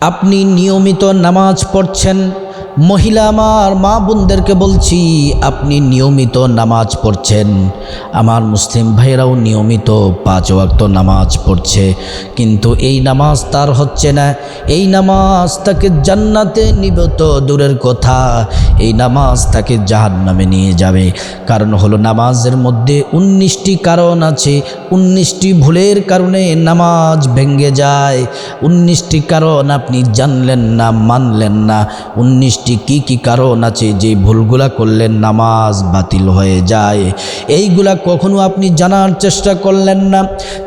আপনি নিয়মিত নামাজ পড়ছেন। মহিলা আমার মা বোনদেরকে বলছি, আপনি নিয়মিত নামাজ পড়ছেন। আমার মুসলিম ভাইরাও নিয়মিত পাঁচ ওয়াক্ত নামাজ পড়ছে। কিন্তু এই নামাজ তার হচ্ছে না। এই নামাজ তাকে জান্নাতে নিবত দূরের কথা। এই নামাজ তাকে জাহান নামে নিয়ে যাবে। কারণ হলো নামাজের মধ্যে উনিশটি কারণ আছে। উনিশটি ভুলের কারণে নামাজ ভেঙ্গে যায়। উনিশটি কারণ আপনি জানলেন না, মানলেন না। উনিশটি কি কি কারণ আছে? যে ভুলগুলা করলেন নামাজ বাতিল হয়ে যায়। এইগুলা কখনো আপনি জানার চেষ্টা করলেন না,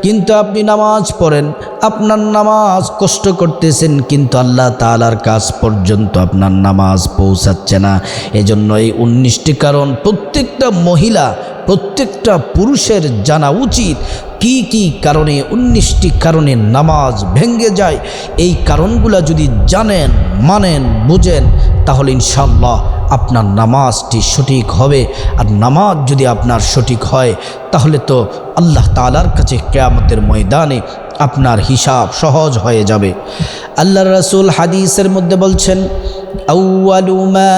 কিন্তু আপনি নামাজ পড়েন। আপনার নামাজ কষ্ট করতেছেন, কিন্তু আল্লাহ তালার কাজ পর্যন্ত আপনার নামাজ পৌঁছাচ্ছে না। এজন্য এই উনিশটি কারণ প্রত্যেকটা মহিলা প্রত্যেকটা পুরুষের জানা উচিত কি কি কারণে, উনিশটি কারণে নামাজ ভেঙ্গে যায়। এই কারণগুলো যদি জানেন, মানেন, বুঝেন, তাহলে ইনশাল্লাহ আপনার নামাজটি সঠিক হবে। আর নামাজ যদি আপনার সঠিক হয়, তাহলে তো আল্লাহ তালার কাছে কেয়ামতের ময়দানে আপনার হিসাব সহজ হয়ে যাবে। আল্লাহ রসুল হাদিসের মধ্যে বলছেন আউআলুমা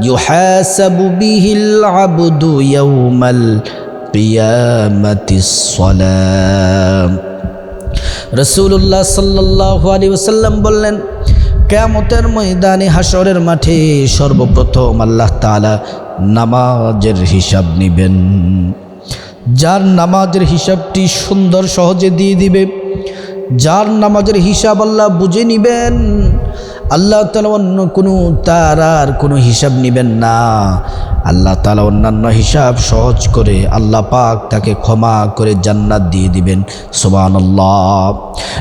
يحاسب به العبد يوم القيامة الصلاة রসুল্লাহ সাল্লাহ আলী ওসাল্লাম বললেন কেমতের ময়দানে হাসরের মাঠে সর্বপ্রথম আল্লাহ তালা নামাজের হিসাব নিবেন যার নামাজের হিসাবটি সুন্দর সহজে দিয়ে দিবে যার নামাজের হিসাব আল্লাহ বুঝে নিবেন আল্লাহ তালা অন্য কোনো তার আর কোনো হিসাব নেবেন না। আল্লাহ তালা অন্যান্য হিসাব সহজ করে আল্লাহ পাক তাকে ক্ষমা করে জান্নাত দিয়ে দিবেন। সোবান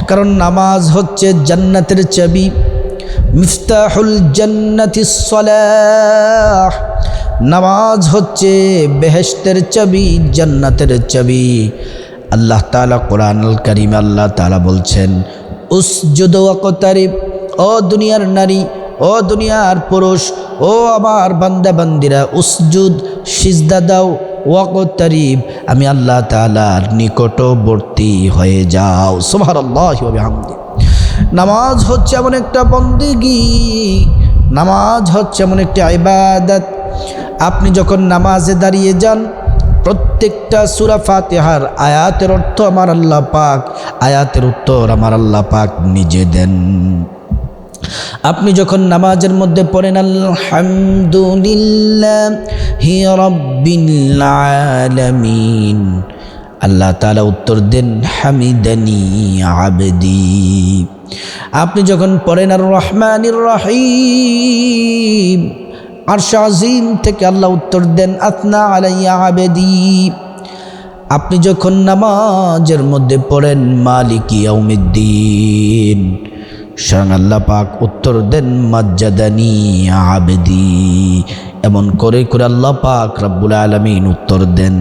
কারণ নামাজ হচ্ছে জান্নাতের চাবি। মিফতাহুল জান্নাতি সলাহ। নামাজ হচ্ছে বেহেস্তের চাবি, জান্নাতের চাবি। আল্লাহ তালা কোরআন করিম আল্লাহ তালা বলছেন, উসজুদ ওয়াকতারিব ও দুনিয়ার নারী, ও দুনিয়ার পুরুষ, ও আমার বান্দা বান্দিরা, উসজুদ, সিজদা দাও ওয়াকতারিব আমি আল্লাহ তালার নিকটবর্তী হয়ে যাও। সোভার আল্লাহ হামদি নামাজ হচ্ছে এমন একটা বন্দিগি, নামাজ হচ্ছে এমন একটি আইবাদত আপনি যখন নামাজে দাঁড়িয়ে যান, প্রত্যেকটা সুরা ফাতেহার আয়াতের অর্থ আমার আল্লাহ পাক, আয়াতের উত্তর আমার আল্লাহ পাক নিজে দেন। আপনি যখন নামাজের মধ্যে পড়েন, আলহামদুলিল্লাহ, হি রব্বিল আলামিন। আল্লাহ তালা উত্তর দেন, হামিদানি আবেদি। আপনি যখন পড়েন আর রহমানির রহিম। আর শাহিম থেকে আল্লাহ উত্তর দেন আতনা আলাইয়া আবেদি। আপনি যখন নামাজের মধ্যে পড়েন, মালিকি আউমিদ্দিন স্বয়ং আল্লাহ পাক উত্তর দেন, মজ্জাদানি আবেদি। এমন করে করে আল্লাহ পাক রব্বুল আলমিন উত্তর দেন।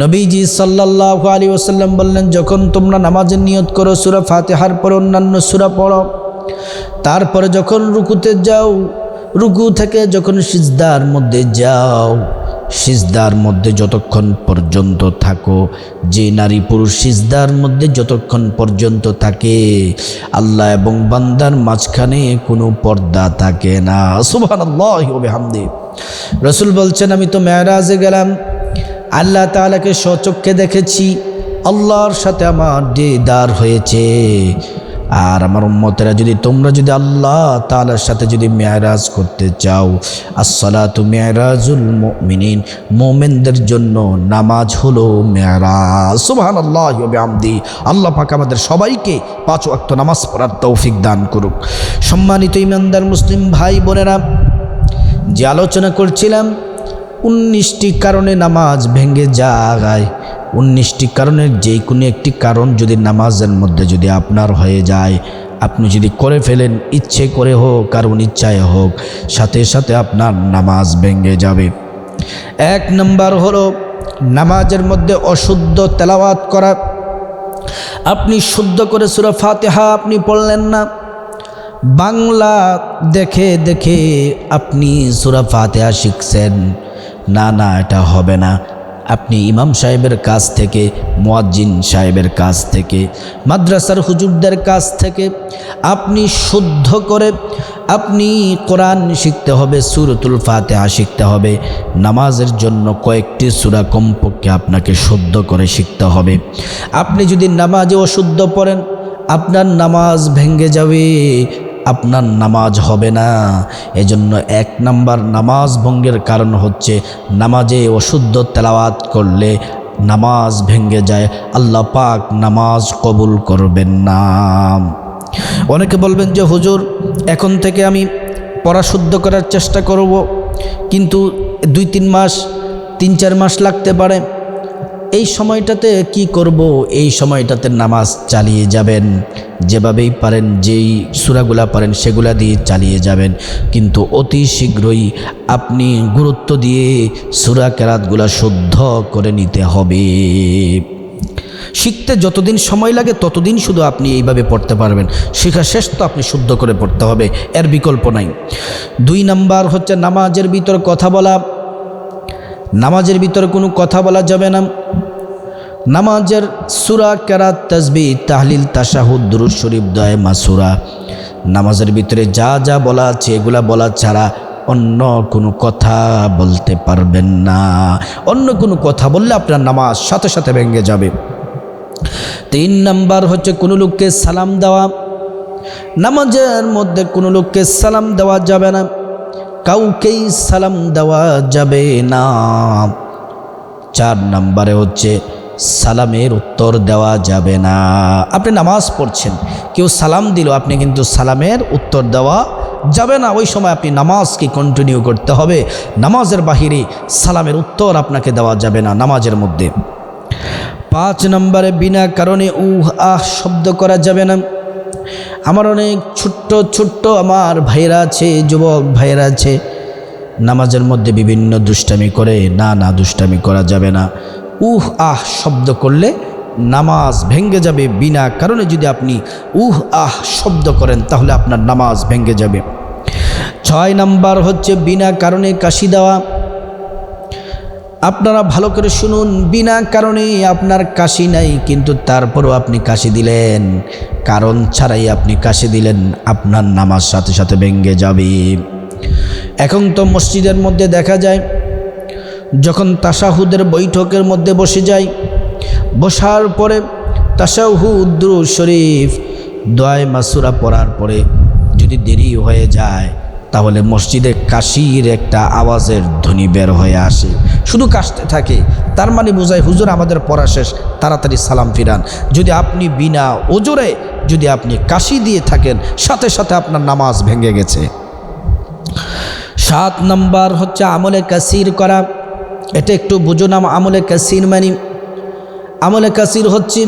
নবীজি সাল্লাহ আলী ওসাল্লাম বললেন, যখন তোমরা নামাজের নিয়ত করো, সুরা ফাতেহার পর অন্যান্য সুরা পড়ো, তারপরে যখন রুকুতে যাও, রুকু থেকে যখন সিজদার মধ্যে যাও সিজদার মধ্যে যতক্ষণ পর্যন্ত থাকো, যে নারী পুরুষ সিজদার মধ্যে যতক্ষণ পর্যন্ত থাকে, আল্লাহ এবং বান্দার মাঝখানে কোনো পর্দা থাকে না। সুবাহ হামদে রসুল বলছেন, আমি তো মেয়ারাজে গেলাম, আল্লাহ তালাকে স্বচক্ষে দেখেছি, আল্লাহর সাথে আমার দিদার হয়েছে। আর আমার উম্মতেরা যদি তোমরা যদি আল্লাহ তালার সাথে যদি মেয়ারাজ করতে চাও আসসালা তু মেয়ারাজুল মিনিন মোমেনদের জন্য নামাজ হলো মেয়ারাজ সুবাহান আল্লাহ আমদি আল্লাহ পাক আমাদের সবাইকে পাঁচ ওয়াক্ত নামাজ পড়ার তৌফিক দান করুক। সম্মানিত ইমানদার মুসলিম ভাই বোনেরা যে আলোচনা করছিলাম উনিশটি কারণে নামাজ ভেঙে যায়। উনিশটি কারণের যে কোনো একটি কারণ যদি নামাজের মধ্যে যদি আপনার হয়ে যায়, আপনি যদি করে ফেলেন, ইচ্ছে করে হোক আর ইচ্ছায় হোক, সাথে সাথে আপনার নামাজ ভেঙে যাবে। এক নম্বর হলো নামাজের মধ্যে অশুদ্ধ তেলাওয়াত করা। আপনি শুদ্ধ করে সুরা ফাতেহা আপনি পড়লেন না। বাংলা দেখে দেখে আপনি সুরা ফাতেহা শিখছেন। না না, এটা হবে না। আপনি ইমাম সাহেবের কাছ থেকে, মোয়াজ্জিন সাহেবের কাছ থেকে, মাদ্রাসার হুজুরদের কাছ থেকে আপনি শুদ্ধ করে, আপনি কোরআন শিখতে হবে, সুরতুল ফাতেহা শিখতে হবে। নামাজের জন্য কয়েকটি সুরা কমপক্ষে আপনাকে শুদ্ধ করে শিখতে হবে। আপনি যদি নামাজে অশুদ্ধ পড়েন, আপনার নামাজ ভেঙ্গে যাবে। আপনার নামাজ হবে না। এজন্য এক নাম্বার নামাজ ভঙ্গের কারণ হচ্ছে নামাজে অশুদ্ধ তেলাওয়াত করলে নামাজ ভেঙ্গে যায়। আল্লাহ পাক নামাজ কবুল করবেন না। অনেকে বলবেন যে, হুজুর, এখন থেকে আমি পড়া শুদ্ধ করার চেষ্টা করব। কিন্তু দুই, তিন মাস, তিন, চার মাস লাগতে পারে। এই সময়টাতে কি করব? এই সময়টাতে নামাজ চালিয়ে যাবেন। যেভাবেই পারেন, যেই সুরাগুলা পারেন, সেগুলা দিয়ে চালিয়ে যাবেন। কিন্তু অতি শীঘ্রই আপনি গুরুত্ব দিয়ে সুরা কেরাতগুলা শুদ্ধ করে নিতে হবে। শিখতে যতদিন সময় লাগে, ততদিন শুধু আপনি এইভাবে পড়তে পারবেন। শেখা শেষ তো আপনি শুদ্ধ করে পড়তে হবে, এর বিকল্প নাই। দুই নাম্বার হচ্ছে নামাজের ভিতর কথা বলা। নামাজের ভিতরে কোনো কথা বলা যাবে না। নামাজের সুরা কেরাত তসবি তাহলিল তাসাহুদ দুরুদ শরীফ, দয়, মাসুরা। নামাজের ভিতরে যা যা বলা আছে, এগুলা বলা ছাড়া অন্য কোনো কথা বলতে পারবেন না। অন্য কোনো কথা বললে আপনার নামাজ সাথে সাথে ভেঙে যাবে। তিন নাম্বার হচ্ছে কোনো লোককে সালাম দেওয়া। নামাজের মধ্যে কোনো লোককে সালাম দেওয়া যাবে না। কাউকেই সালাম দেওয়া যাবে না। চার নাম্বারে হচ্ছে সালামের উত্তর দেওয়া যাবে না। আপনি নামাজ পড়ছেন, কেউ সালাম দিল, আপনি কিন্তু সালামের উত্তর দেওয়া যাবে না। ওই সময় আপনি নামাজকে কন্টিনিউ করতে হবে। নামাজের বাহিরে সালামের উত্তর আপনাকে দেওয়া যাবে না নামাজের মধ্যে। পাঁচ নম্বরে, বিনা কারণে উহ, আহ শব্দ করা যাবে না। আমার অনেক ছোট্ট ছোট্ট আমার ভাইরা আছে, যুবক ভাইরা আছে। নামাজের মধ্যে বিভিন্ন দুষ্টামি করে, না না দুষ্টামি করা যাবে না। উহ আহ শব্দ করলে নামাজ ভেঙ্গে যাবে বিনা কারণে যদি আপনি উহ আহ শব্দ করেন, তাহলে আপনার নামাজ ভেঙ্গে যাবে। ছয় নাম্বার হচ্ছে বিনা কারণে কাশি দেওয়া। আপনারা ভালো করে শুনুন, বিনা কারণে আপনার কাশি নাই, কিন্তু তারপরও আপনি কাশি দিলেন। কারণ ছাড়াই আপনি কাশি দিলেন, আপনার নামাজ সাথে সাথে ভেঙ্গে যাবে। এখন তো মসজিদের মধ্যে দেখা যায় যখন তাসাহুদের বৈঠকের মধ্যে বসে যায়, বসার পরে তাসাহুদ শরীফ দয় মাসুরা পড়ার পরে যদি দেরি হয়ে যায়, তাহলে মসজিদে কাশির একটা আওয়াজের ধ্বনি বের হয়ে আসে। শুধু কাশতে থাকে, তার মানে বোঝায়, হুজুর, আমাদের পড়া শেষ, তাড়াতাড়ি সালাম ফিরান। যদি আপনি বিনা ওজোরে যদি আপনি কাশি দিয়ে থাকেন, সাথে সাথে আপনার নামাজ ভেঙে গেছে। সাত নম্বর হচ্ছে আমলে কাসির করা। এটা একটু বুঝুন আমলে কাসির মানি আমলে কাসির হচ্ছে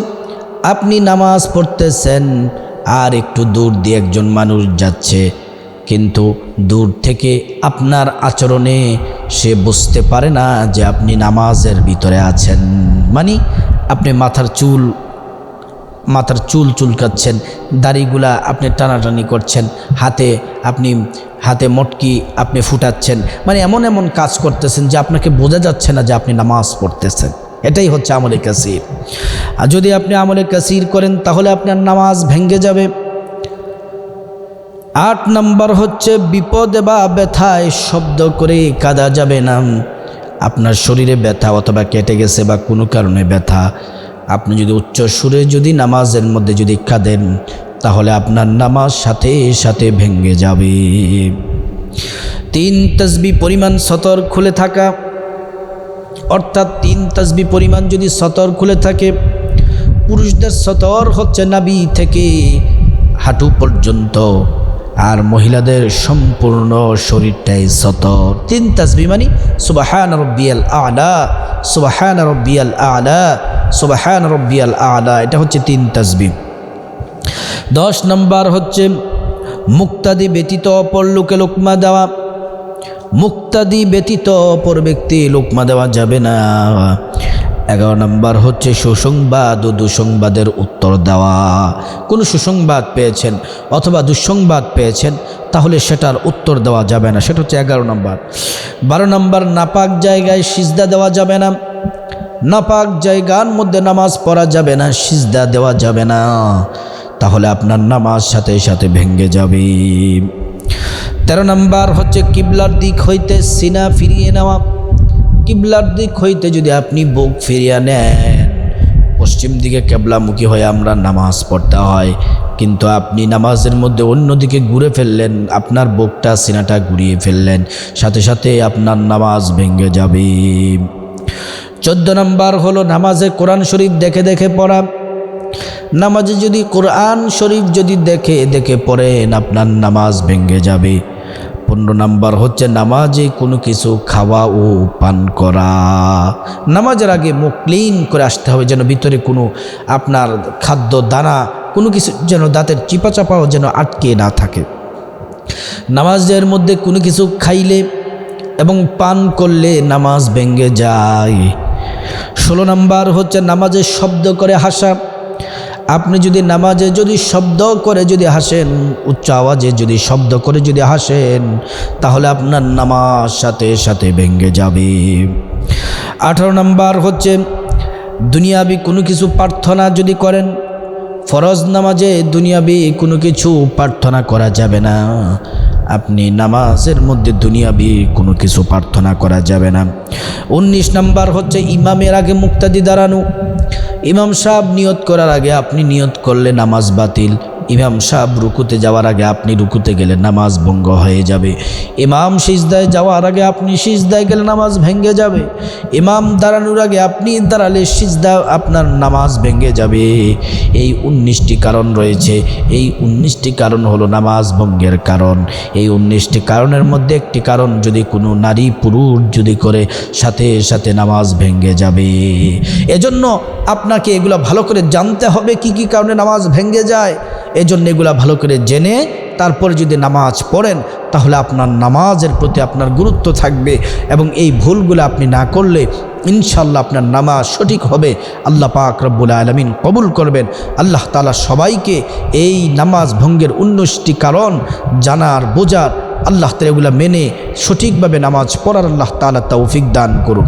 আপনি নামাজ পড়তেছেন আর একটু দূর দিয়ে একজন মানুষ যাচ্ছে, কিন্তু দূর থেকে আপনার আচরণে সে বুঝতে পারে না যে আপনি নামাজের ভিতরে আছেন। মানে আপনি মাথার চুল মাথার চুল চুলকাচ্ছেন, দাড়িগুলা আপনি টানাটানি করছেন, হাতে আপনি, হাতে মটকি আপনি ফুটাচ্ছেন। মানে এমন এমন কাজ করতেছেন যে আপনাকে বোঝা যাচ্ছে না যে আপনি নামাজ পড়তেছেন। এটাই হচ্ছে আমলে কাসির। আর যদি আপনি আমলে কাসির করেন, তাহলে আপনার নামাজ ভেঙ্গে যাবে। আট নম্বর হচ্ছে, বিপদে বা ব্যথায় শব্দ করে কাদা যাবে না। আপনার শরীরে ব্যথা অথবা কেটে গেছে বা কোনো কারণে ব্যথা আপনি যদি উচ্চ সুরে যদি নামাজের মধ্যে যদি দেন, তাহলে আপনার নামাজ সাথে সাথে ভেঙ্গে যাবে। তিন তসবি পরিমাণ সতর খুলে থাকা, অর্থাৎ তিন তসবি পরিমাণ যদি সতর খুলে থাকে, পুরুষদের সতর হচ্ছে নাবি থেকে হাঁটু পর্যন্ত, আর মহিলাদের সম্পূর্ণ শরীরটাই সতর। তিন তাসবি মানে সুবাহান রব্বিয়াল আলা, সুবাহান রব্বিয়াল আলা সুবাহান রব্বিয়াল আলা, এটা হচ্ছে তিন তাসবি দশ নম্বর হচ্ছে মুক্তাদি ব্যতীত অপর লোকে লোকমা দেওয়া। মুক্তাদি ব্যতীত অপর ব্যক্তি লোকমা দেওয়া যাবে না। এগারো নম্বর হচ্ছে সুসংবাদ ও দুঃসংবাদের উত্তর দেওয়া। কোনো সুসংবাদ পেয়েছেন অথবা দুঃসংবাদ পেয়েছেন, তাহলে সেটার উত্তর দেওয়া যাবে না। সেটা হচ্ছে এগারো নম্বর। বারো নম্বর, নাপাক জায়গায় সিজদা দেওয়া যাবে না। নাপাক জায়গার মধ্যে নামাজ পড়া যাবে না, সিজদা দেওয়া যাবে না। তাহলে আপনার নামাজ সাথে সাথে ভেঙ্গে যাবে। তেরো নাম্বার হচ্ছে কিবলার দিক হইতে সিনা ফিরিয়ে নেওয়া। কিবলার দিক হইতে যদি আপনি বুক ফিরিয়ে নেন, পশ্চিম দিকে কেবলামুখী হয়ে আমরা নামাজ পড়তে হয়। কিন্তু আপনি নামাজের মধ্যে অন্যদিকে ঘুরে ফেললেন, আপনার বুকটা সিনাটা ঘুরিয়ে ফেললেন, সাথে সাথে আপনার নামাজ ভেঙে যাবে। চোদ্দ নম্বর হলো নামাজে কোরআন শরীফ দেখে দেখে পড়া। নামাজে যদি কোরআন শরীফ যদি দেখে দেখে পড়েন আপনার নামাজ ভেঙে যাবে। পনেরো নাম্বার হচ্ছে নামাজে কোনো কিছু খাওয়া ও পান করা। নামাজের আগে মুখ ক্লিন করে আসতে হবে যেন ভিতরে কোনো আপনার খাদ্য, দানা, কোনো কিছু যেন দাঁতের চিপা চাপাও যেন আটকে না থাকে। নামাজের মধ্যে কোনো কিছু খাইলে এবং পান করলে নামাজ ভেঙে যায়। ষোলো নাম্বার হচ্ছে নামাজে শব্দ করে হাসা। আপনি যদি নামাজে যদি শব্দ করে যদি হাসেন, উচ্চ আওয়াজে যদি শব্দ করে যদি হাসেন, তাহলে আপনার নামাজ সাথে সাথে ভেঙে যাবে। আঠারো নাম্বার হচ্ছে, দুনিয়াবি কোনো কিছু প্রার্থনা যদি করেন, ফরজ নামাজে দুনিয়াবি কোনো কিছু প্রার্থনা করা যাবে না। আপনি নামাজের মধ্যে দুনিয়াবি কোনো কিছু প্রার্থনা করা যাবে না। উনিশ নাম্বার হচ্ছে ইমামের আগে মুক্তাদি দাঁড়ানো। ইমাম সাহেব নিয়ত করার আগে আপনি নিয়ত করলে নামাজ বাতিল। ইমাম সাহেব রুকুতে যাওয়ার আগে আপনি রুকুতে গেলে নামাজ ভঙ্গ হয়ে যাবে। ইমাম সিজদায় যাওয়ার আগে আপনি সিজদায় গেলে নামাজ ভেঙ্গে যাবে। ইমাম দাঁড়ানোর আগে আপনি দাঁড়ালে সিজদা আপনার নামাজ ভেঙে যাবে। এই উনিশটি কারণ রয়েছে। এই উনিশটি কারণ হলো নামাজ ভঙ্গের কারণ। এই উনিশটি কারণের মধ্যে একটি কারণ যদি কোনো নারী পুরুষ যদি করে, সাথে সাথে নামাজ ভেঙে যাবে। এজন্য আপনাকে এগুলো ভালো করে জানতে হবে কি কি কারণে নামাজ ভেঙ্গে যায়। এজন্য এগুলা ভালো করে জেনে তারপরে যদি নামাজ পড়েন, তাহলে আপনার নামাজের প্রতি আপনার গুরুত্ব থাকবে এবং এই ভুলগুলো আপনি না করলে ইনশাল্লাহ আপনার নামাজ সঠিক হবে। আল্লাহ পাক রব্বুল আলমিন কবুল করবেন। আল্লাহ তালা সবাইকে এই নামাজ ভঙ্গের উনিশটি কারণ জানার, বোঝার, আল্লাহ তালা এগুলো মেনে সঠিকভাবে নামাজ পড়ার আল্লাহ তালা তৌফিক দান করুন।